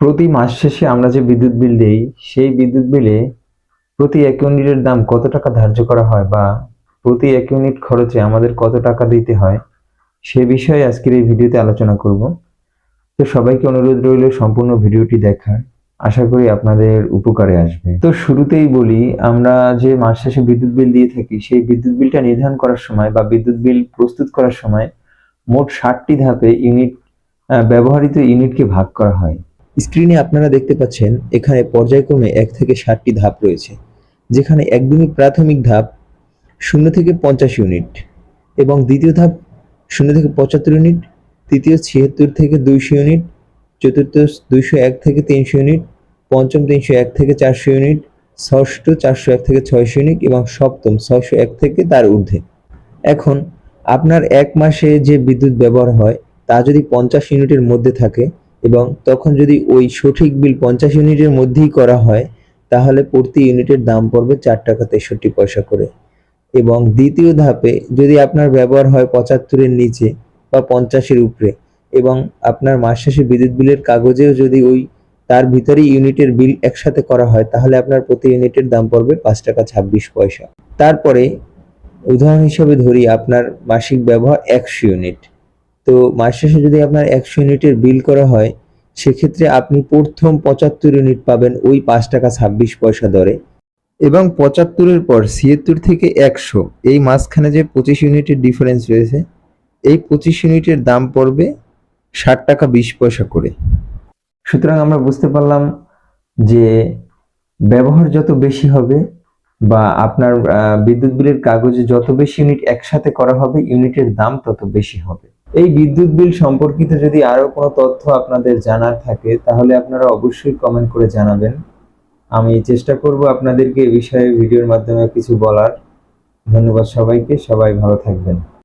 প্রতি মাস শেষে আমরা যে বিদ্যুৎ বিল দেই, সেই বিদ্যুৎ বিলে প্রতি এক ইউনিটের দাম কত টাকা ধার্য করা হয় বা প্রতি এক ইউনিট খরচে আমাদের কত টাকা দিতে হয়, সে বিষয়ে আজকের এই ভিডিওতে আলোচনা করব। তো সবাইকে অনুরোধ রইল সম্পূর্ণ ভিডিওটি দেখার। আশা করি আপনাদের উপকারে আসবে। তো শুরুতেই বলি, আমরা যে মাস শেষে বিদ্যুৎ বিল দিয়ে থাকি, সেই বিদ্যুৎ বিলটা নির্ধারণ করার সময় বা বিদ্যুৎ বিল প্রস্তুত করার সময় মোট ষাটটি ধাপে ইউনিট ব্যবহৃত ইউনিটকে ভাগ করা হয়। স্ক্রিনে আপনারা দেখতে পাচ্ছেন, এখানে পর্যায়ক্রমে এক থেকে ষাটটি ধাপ রয়েছে, যেখানে একদমই প্রাথমিক ধাপ শূন্য থেকে পঞ্চাশ ইউনিট এবং দ্বিতীয় ধাপ শূন্য থেকে পঁচাত্তর ইউনিট, তৃতীয় ছিয়াত্তর থেকে দুইশো ইউনিট, চতুর্থ দুইশো এক থেকে তিনশো ইউনিট, পঞ্চম তিনশো এক থেকে চারশো ইউনিট, ষষ্ঠ চারশো এক থেকে ছয়শো ইউনিট এবং সপ্তম ছয়শো এক থেকে তার ঊর্ধ্বে। এখন আপনার এক মাসে যে বিদ্যুৎ ব্যবহার হয়, তা যদি পঞ্চাশ ইউনিটের মধ্যে থাকে এবং তখন যদি ওই সঠিক বিল পঞ্চাশ ইউনিটের মধ্যেই করা হয়, তাহলে প্রতি ইউনিটের দাম পড়বে চার টাকা তেষট্টি পয়সা করে। এবং দ্বিতীয় ধাপে যদি আপনার ব্যবহার হয় পঁচাত্তরের নিচে বা পঞ্চাশের উপরে এবং আপনার মাস শেষে বিদ্যুৎ বিলের কাগজেও যদি ওই তার ভিতরেই ইউনিটের বিল একসাথে করা হয়, তাহলে আপনার প্রতি ইউনিটের দাম পড়বে পাঁচ টাকা ছাব্বিশ পয়সা। তারপরে উদাহরণ হিসেবে ধরি আপনার মাসিক ব্যবহার একশো ইউনিট। তো মাস শেষে যদি আপনার একশো ইউনিটের বিল করা হয়, সেক্ষেত্রে আপনি প্রথম পঁচাত্তর ইউনিট পাবেন ওই পাঁচ টাকা ছাব্বিশ পয়সা দরে। এবং পঁচাত্তরের পর ছিয়াত্তর থেকে একশো, এই মাঝখানে যে পঁচিশ ইউনিটের ডিফারেন্স রয়েছে, এই পঁচিশ ইউনিটের দাম পড়বে ষাট টাকা বিশ পয়সা করে। সুতরাং আমরা বুঝতে পারলাম যে ব্যবহার যত বেশি হবে বা আপনার বিদ্যুৎ বিলের কাগজে যত বেশি ইউনিট একসাথে করা হবে, ইউনিটের দাম তত বেশি হবে। এই বিদ্যুৎ বিল সম্পর্কিত যদি আরও কোনো তথ্য আপনাদের জানার থাকে, তাহলে আপনারা অবশ্যই কমেন্ট করে জানাবেন। আমি চেষ্টা করব আপনাদেরকে এ বিষয়ে ভিডিওর মাধ্যমে কিছু বলার। ধন্যবাদ সবাইকে, সবাই ভালো থাকবেন।